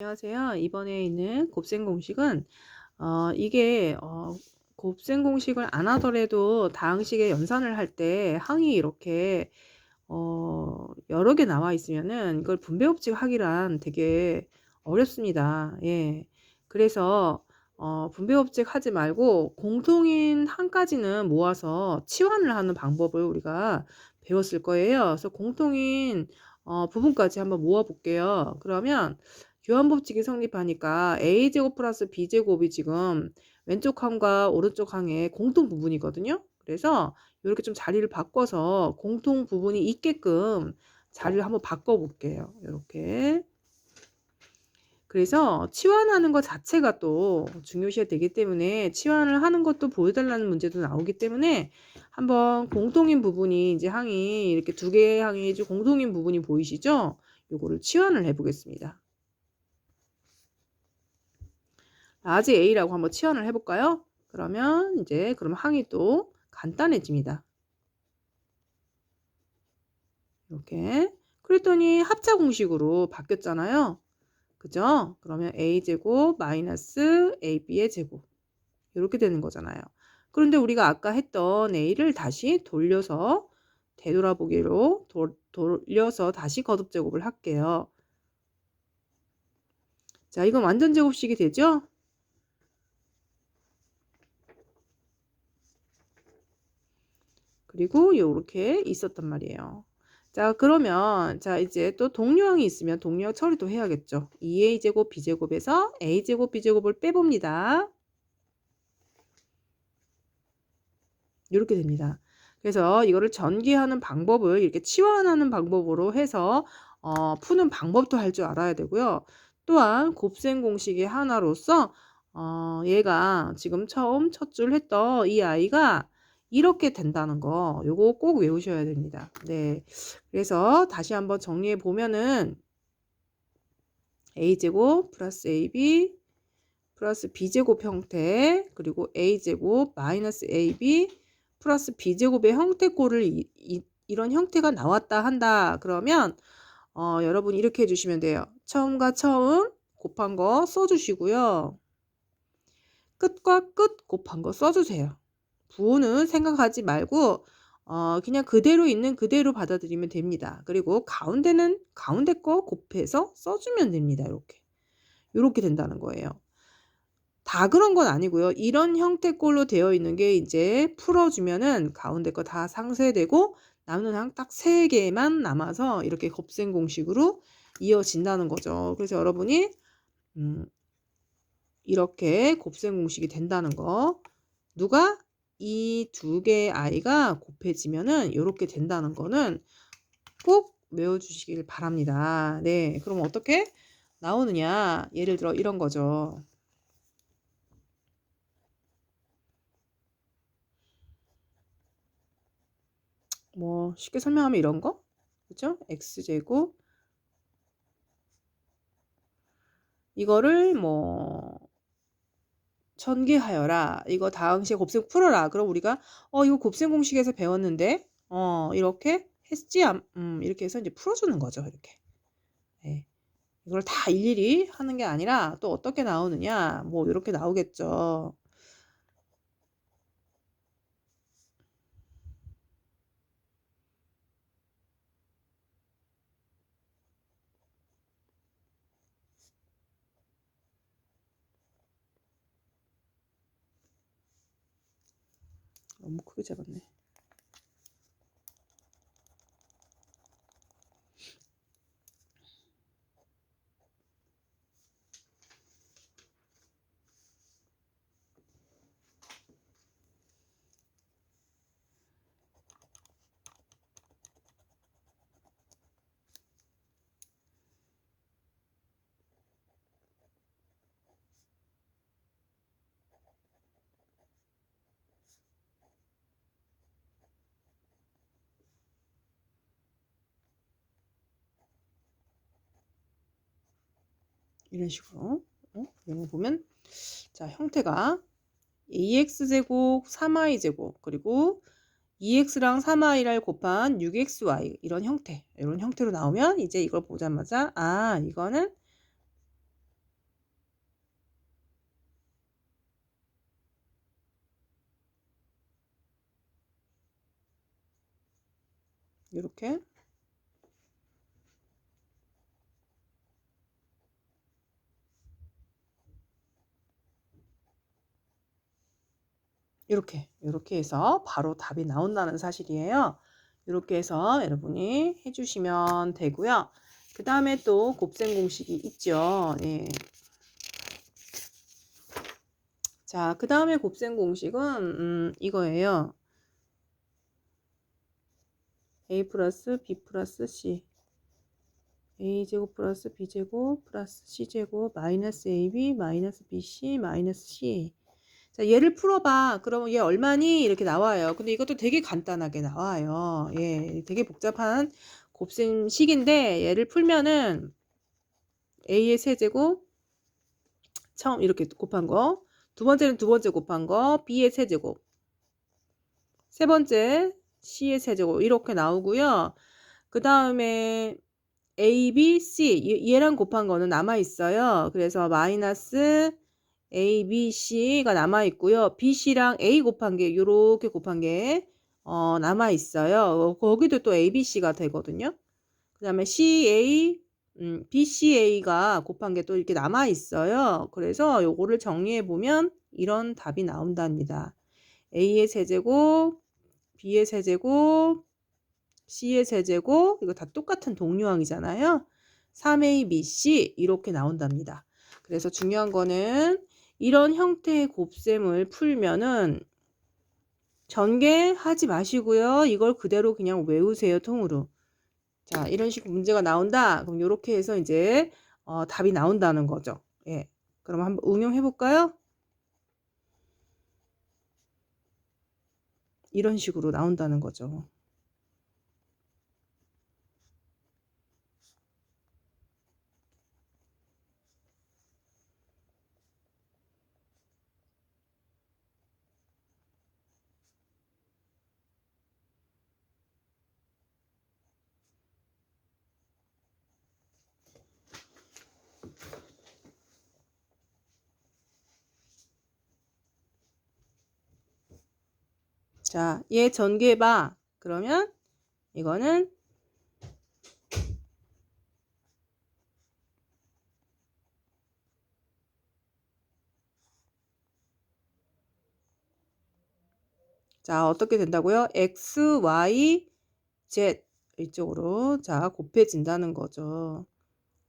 안녕하세요. 이번에 있는 곱셈 공식은 어, 이게 어, 곱셈 공식을 안 하더라도 다항식의 연산을 할 때 항이 이렇게 어, 여러 개 나와 있으면은 이걸 분배 법칙 하기란 되게 어렵습니다. 예. 그래서 어, 분배 법칙 하지 말고 공통인 한 가지는 모아서 치환을 하는 방법을 우리가 배웠을 거예요. 그래서 공통인 어, 부분까지 한번 모아 볼게요. 그러면 교환 법칙이 성립하니까 a제곱 플러스 b제곱이 지금 왼쪽 항과 오른쪽 항의 공통 부분이거든요. 그래서 이렇게 좀 자리를 바꿔서 공통 부분이 있게끔 자리를 한번 바꿔 볼게요. 이렇게. 그래서 치환하는 것 자체가 또 중요시가 되기 때문에 치환을 하는 것도 보여달라는 문제도 나오기 때문에 한번 공통인 부분이 이제 항이 이렇게 두 개의 항이 공통인 부분이 보이시죠? 요거를 치환을 해보겠습니다. 라지 A라고 한번 치환을 해볼까요? 그러면 이제 그럼 항이 또 간단해집니다. 이렇게 그랬더니 합차 공식으로 바뀌었잖아요. 그죠? 그러면 a제곱 마이너스 ab의 제곱 이렇게 되는 거잖아요. 그런데 우리가 아까 했던 a를 다시 돌려서 되돌아보기로 도, 돌려서 다시 거듭 제곱을 할게요. 자, 이건 완전 제곱식이 되죠? 그리고 이렇게 있었단 말이에요. 자 그러면 자 이제 또 동료항이 있으면 동료항 처리도 해야겠죠. 2a제곱 b제곱에서 a제곱 b제곱을 빼봅니다. 이렇게 됩니다. 그래서 이거를 전개하는 방법을 이렇게 치환하는 방법으로 해서 어, 푸는 방법도 할 줄 알아야 되고요. 또한 곱셈 공식의 하나로서 어, 얘가 지금 처음 첫 줄 했던 이 아이가 이렇게 된다는 거 요거 꼭 외우셔야 됩니다. 네. 그래서 다시 한번 정리해 보면은 a제곱 플러스 ab 플러스 b제곱 형태 그리고 a제곱 마이너스 ab 플러스 b제곱의 형태꼴을 이, 이, 이런 형태가 나왔다 한다 그러면 어, 여러분 이렇게 해주시면 돼요. 처음과 처음 곱한 거 써주시고요. 끝과 끝 곱한 거 써주세요. 부호는 생각하지 말고 어, 그냥 그대로 있는 그대로 받아들이면 됩니다. 그리고 가운데는 가운데 거 곱해서 써주면 됩니다. 이렇게. 이렇게 된다는 거예요. 다 그런 건 아니고요. 이런 형태꼴로 되어 있는 게 이제 풀어주면은 가운데 거 다 상쇄되고 남는 항 딱 세 개만 남아서 이렇게 곱셈 공식으로 이어진다는 거죠. 그래서 여러분이 음, 이렇게 곱셈 공식이 된다는 거 누가 이 두 개의 아이가 곱해지면은 이렇게 된다는 거는 꼭 외워주시길 바랍니다. 네, 그럼 어떻게 나오느냐? 예를 들어 이런 거죠. 뭐 쉽게 설명하면 이런 거, 그죠? x제곱 이거를 뭐 전개하여라. 이거 다항식 곱셈 풀어라. 그럼 우리가 어 이거 곱셈 공식에서 배웠는데 어 이렇게 했지? 음 이렇게 해서 이제 풀어주는 거죠. 이렇게. 네. 이걸 다 일일이 하는 게 아니라 또 어떻게 나오느냐 뭐 이렇게 나오겠죠. 너무 크게 잡았네. 이런 식으로 어? 내용 보면 자 형태가 ax제곱 3y제곱 그리고 e 2x랑 3y를 곱한 6xy 이런 형태 이런 형태로 나오면 이제 이걸 보자마자 아 이거는 이렇게 이렇게 이렇게 해서 바로 답이 나온다는 사실이에요. 이렇게 해서 여러분이 해주시면 되고요. 그 다음에 또 곱셈 공식이 있죠. 예. 자, 그 다음에 곱셈 공식은 음, 이거예요. a 플러스 b 플러스 c a제곱 플러스 b제곱 플러스 c제곱 마이너스 ab 마이너스 bc 마이너스 c 자, 얘를 풀어봐. 그러면 얘 얼마니? 이렇게 나와요. 근데 이것도 되게 간단하게 나와요. 예, 되게 복잡한 곱셈식인데 얘를 풀면은 a의 세제곱 처음 이렇게 곱한 거. 두 번째는 두 번째 곱한 거. b의 세제곱. 세 번째 c의 세제곱 이렇게 나오고요. 그 다음에 a, b, c 얘랑 곱한 거는 남아 있어요. 그래서 마이너스 A, B, C가 남아 있고요. B, C랑 A 곱한 게 이렇게 곱한 게 어, 남아 있어요. 거기도 또 A, B, C가 되거든요. 그 다음에 C, A, 음, B, C, A가 곱한 게 또 이렇게 남아 있어요. 그래서 요거를 정리해 보면 이런 답이 나온답니다. A의 세제곱, B의 세제곱, C의 세제곱, 이거 다 똑같은 동류항이잖아요. 3A, B, C 이렇게 나온답니다. 그래서 중요한 거는 이런 형태의 곱셈을 풀면은 전개하지 마시고요. 이걸 그대로 그냥 외우세요. 통으로. 자, 이런 식으로 문제가 나온다. 그럼 이렇게 해서 이제 어, 답이 나온다는 거죠. 예. 그럼 한번 응용해 볼까요? 이런 식으로 나온다는 거죠. 자, 얘 전개해봐. 그러면 이거는 자, 어떻게 된다고요? x, y, z 이쪽으로 자, 곱해진다는 거죠.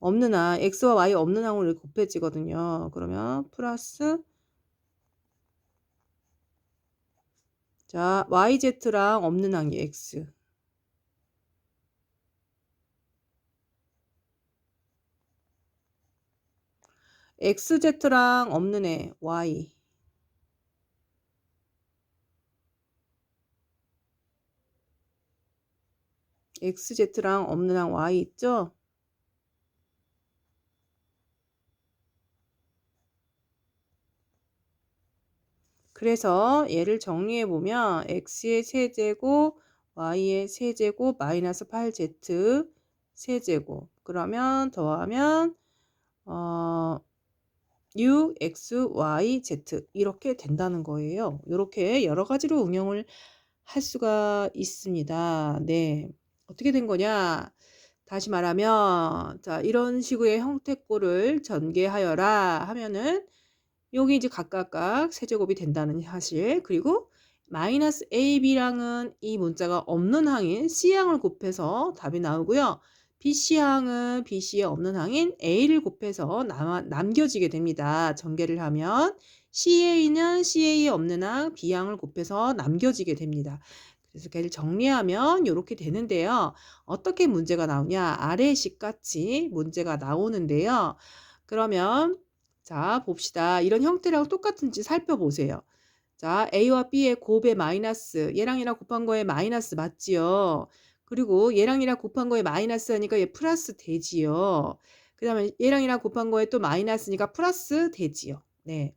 없는 항, x와 y 없는 항으로 곱해지거든요. 그러면 플러스 자, YZ랑 없는 항이 X. XZ랑 없는 애 Y. XZ랑 없는 항 Y 있죠? 그래서 얘를 정리해 보면 x의 세제곱, y의 세제곱, 마이너스 8z 세제곱. 그러면 더하면 어, 6x, y, z 이렇게 된다는 거예요. 이렇게 여러 가지로 응용을 할 수가 있습니다. 네. 어떻게 된 거냐? 다시 말하면 자, 이런 식의 형태꼴을 전개하여라 하면은 여기 이제 각각각 세제곱이 된다는 사실 그리고 마이너스 AB랑은 이 문자가 없는 항인 C항을 곱해서 답이 나오고요. BC항은 BC에 없는 항인 A를 곱해서 남, 남겨지게 됩니다. 전개를 하면 CA는 CA에 없는 항 B항을 곱해서 남겨지게 됩니다. 그래서 걔를 정리하면 이렇게 되는데요. 어떻게 문제가 나오냐? 아래 식 같이 문제가 나오는데요. 그러면 자, 봅시다. 이런 형태랑 똑같은지 살펴보세요. 자, A와 B의 곱의 마이너스, 얘랑 이랑 곱한 거에 마이너스 맞지요? 그리고 얘랑 이랑 곱한 거에 마이너스 하니까 얘 플러스 되지요. 그 다음에 얘랑 이랑 곱한 거에 또 마이너스니까 플러스 되지요. 네.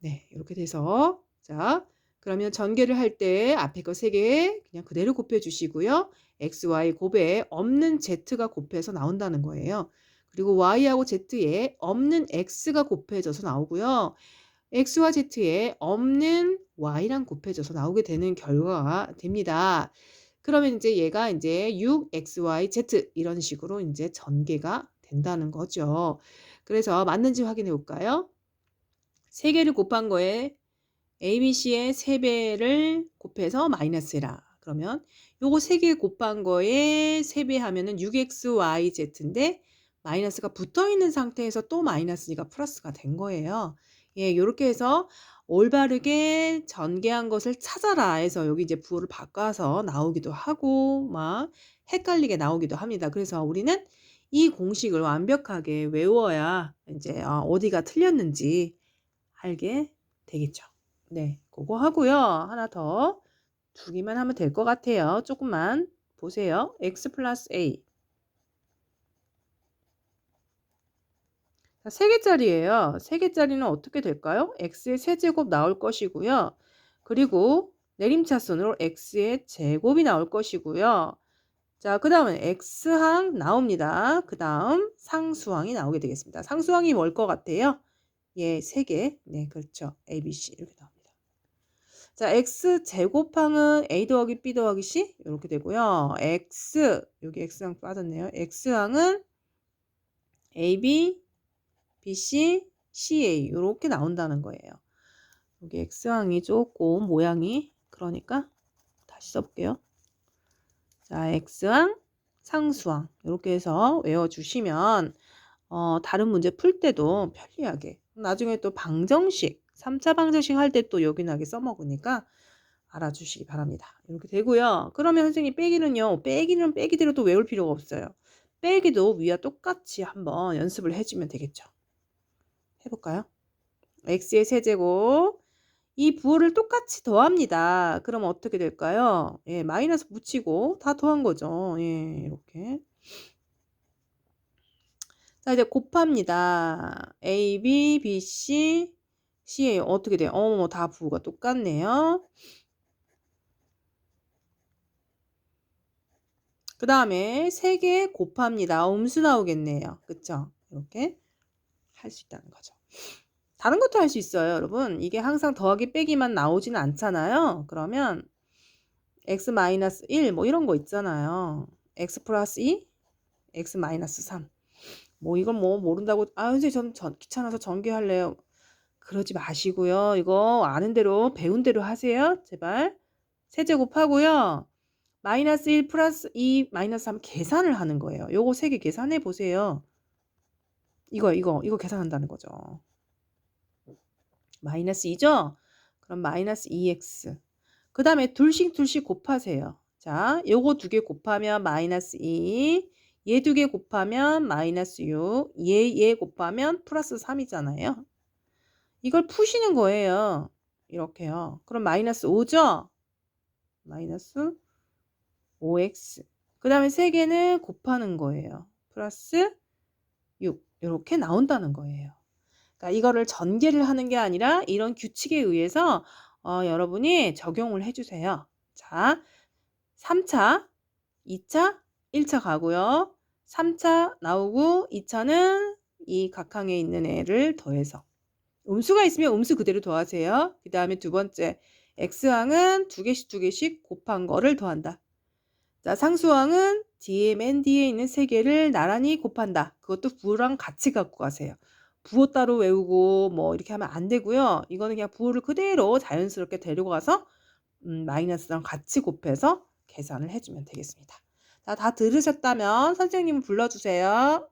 네, 이렇게 돼서 자, 그러면 전개를 할 때 앞에 거 세 개 그냥 그대로 곱해 주시고요. x, y 곱에 없는 z가 곱해서 나온다는 거예요. 그리고 y하고 z에 없는 x가 곱해져서 나오고요. x와 z에 없는 y랑 곱해져서 나오게 되는 결과가 됩니다. 그러면 이제 얘가 이제 6xyz 이런 식으로 이제 전개가 된다는 거죠. 그래서 맞는지 확인해 볼까요? 세 개를 곱한 거에 ABC의 3배를 곱해서 마이너스라. 그러면 요거 3개 곱한 거에 3배 하면은 6xyz인데 마이너스가 붙어 있는 상태에서 또 마이너스니까 플러스가 된 거예요. 예, 요렇게 해서 올바르게 전개한 것을 찾아라 해서 여기 이제 부호를 바꿔서 나오기도 하고 막 헷갈리게 나오기도 합니다. 그래서 우리는 이 공식을 완벽하게 외워야 이제 어, 어디가 틀렸는지 알게 되겠죠. 네, 그거 하고요. 하나 더두 개만 하면 될 것 같아요. 조금만 보세요. x 플러스 a 자, 3개짜리예요. 3개짜리는 어떻게 될까요? x의 세제곱 나올 것이고요. 그리고 내림차순으로 x의 제곱이 나올 것이고요. 자, 그 다음은 x항 나옵니다. 그 다음 상수항이 나오게 되겠습니다. 상수항이 뭘 것 같아요? 예, 3개. 네, 그렇죠. a, b, c 이렇게 나옵니다. 자, x 제곱항은 a 더하기 b 더하기 c 이렇게 되고요. x, 여기 x항 빠졌네요. x항은 a, b, BC, CA 이렇게 나온다는 거예요. 여기 X항이 조금 모양이 그러니까 다시 써볼게요. 자, X항, 상수항 이렇게 해서 외워주시면 어, 다른 문제 풀 때도 편리하게 나중에 또 방정식 3차 방정식 할 때 또 요긴하게 써먹으니까 알아주시기 바랍니다. 이렇게 되고요. 그러면 선생님 빼기는요. 빼기는 빼기대로 또 외울 필요가 없어요. 빼기도 위와 똑같이 한번 연습을 해주면 되겠죠. 해볼까요? x의 세제곱 이 부호를 똑같이 더합니다. 그럼 어떻게 될까요? 예, 마이너스 붙이고 다 더한 거죠. 예, 이렇게. 자, 이제 곱합니다. a, b, b, c, c, 어떻게 돼요? 어머, 다 부호가 똑같네요. 그 다음에 3개 곱합니다. 음수 나오겠네요. 그쵸? 이렇게 할 수 있다는 거죠. 다른 것도 할 수 있어요, 여러분. 이게 항상 더하기 빼기만 나오지는 않잖아요. 그러면 x 1, 뭐 이런 거 있잖아요. x 플러스 2, x 마이너스 3. 뭐 이건 뭐 모른다고 아, 선생님 저는 전, 귀찮아서 전개할래요. 그러지 마시고요. 이거 아는 대로 배운 대로 하세요. 제발. 세제곱하고요. 마이너스 1 플러스 2 마이너스 3 계산을 하는 거예요. 요거 세 개 계산해 보세요. 이거 이거 이거 계산한다는 거죠. 마이너스 2죠? 그럼 마이너스 2x. 그 다음에 둘씩 둘씩 곱하세요. 자, 요거 두 개 곱하면 마이너스 2. 얘 두 개 곱하면 마이너스 6. 얘, 얘 곱하면 플러스 3이잖아요. 이걸 푸시는 거예요. 이렇게요. 그럼 마이너스 5죠? 마이너스 5x. 그 다음에 세 개는 곱하는 거예요. 플러스 6. 이렇게 나온다는 거예요. 그러니까 이거를 전개를 하는 게 아니라 이런 규칙에 의해서 어, 여러분이 적용을 해주세요. 자, 3차, 2차, 1차 가고요. 3차 나오고 2차는 이 각항에 있는 애를 더해서 음수가 있으면 음수 그대로 더하세요. 그 다음에 두 번째 x항은 두 개씩 두 개씩 곱한 거를 더한다. 자, 뒤에 맨 뒤에 있는 세 개를 나란히 곱한다. 그것도 부호랑 같이 갖고 가세요. 부호 따로 외우고 뭐 이렇게 하면 안 되고요. 이거는 그냥 부호를 그대로 자연스럽게 데리고 가서 음, 마이너스랑 같이 곱해서 계산을 해주면 되겠습니다. 자, 다 들으셨다면 선생님 불러주세요.